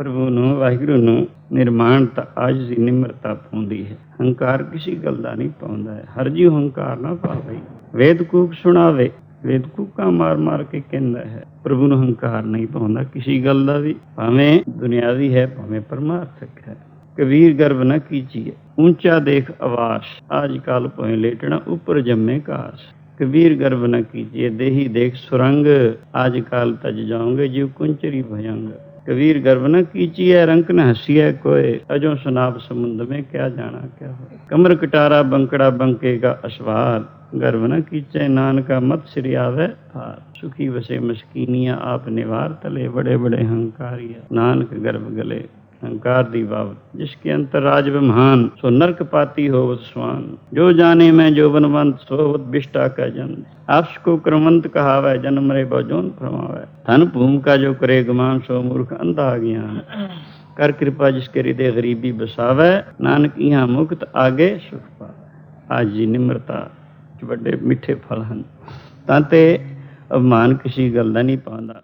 ਪ੍ਰਭੂ ਨੂੰ, ਵਾਹਿਗੁਰੂ ਨੂੰ ਨਿਰਮਾਣਤਾ ਆਜਜ਼ੀ ਨਿਮਰਤਾ ਪਾਉਂਦੀ ਹੈ। ਹੰਕਾਰ ਕਿਸੇ ਗੱਲ ਦਾ ਨਹੀਂ ਪਾਉਂਦਾ ਹੈ। ਹਰ ਜੀ ਹੰਕਾਰ ਨਾ ਪਾਵੇ ਵੇਦ ਕੂਕ ਸੁਣਾਵੇ, ਵੇਦ ਕੂਕਾਂ ਮਾਰ ਮਾਰ ਕੇ ਕਹਿੰਦਾ ਹੈ, ਪ੍ਰਭੂ ਨੂੰ ਹੰਕਾਰ ਨਹੀਂ ਪਾਉਂਦਾ, ਕਿਸੇ ਗੱਲ ਦਾ ਵੀ। ਭਾਵੇਂ ਦੁਨਿਆਵੀ ਹੈ, ਭਾਵੇਂ ਪਰਮਾਰਥਕ ਹੈ। ਕਬੀਰ ਗਰਭ ਨਾ ਕੀਚੀਏ ਉੱਚਾ ਦੇਖ ਆਵਾਸ ਆਜ ਕਾਲ ਪੋਏ ਲੇਟਣਾ, ਉੱਪਰ ਜੰਮੇ ਕਾਸ ਕਬੀਰ ਗਰਭ ਨਾ ਕੀਜੀਏ, ਦੇਹੀ ਦੇਖ ਸੁਰੰਗ, ਆਜ ਕਾਲ ਤਜ ਜਾਓਗੇ, ਜਿਉ ਕੁੰਚਰੀ ਭਜੰਗ। कबीर गर्व न कीचिए रंक न है कोय अजो सुनाब समुद्र में क्या जाना क्या हो। कमर कटारा बंकड़ा बंकेगा असवार। गर्व न कीचे नानका मत श्री आवे हार। सुखी वसे मस्कीनिया आप निवार तले बड़े बड़े हंकारिया। नानक गर्भ गले हंकार दी बाबत जिसके अंतर राज महान सो नरक पाती हो स्वान जो जाने मैं जो बनवंत सोवत बिष्टा का जन आपस को क्रमवंत कहावै जन्म रे बजोन फरमावै धन भूम का जो करे गुमान सो मूर्ख अंधा ज्ञान कर कृपा जिसके हृदय गरीबी बसावै नानक यहाँ मुक्त आगे सुख पावै आज जी ਨਿਮਰਤਾ ਚ ਵੱਡੇ ਮਿੱਠੇ ਫਲ ਹਨ ਤਾਂ ਤੇ ਅਭਿਮਾਨ ਕਿਸੇ ਗੱਲ ਦਾ ਨਹੀਂ ਪਾਉਂਦਾ